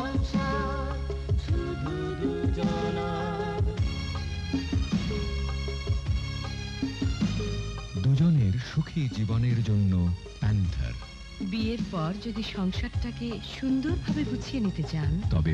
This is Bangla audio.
সংসার শুধু দুজনার দুজনের সুখী জীবনের জন্য প্যান্থার। বিয়ের পর যদি সংসারটাকে সুন্দরভাবে গুছিয়ে নিতে চান তবে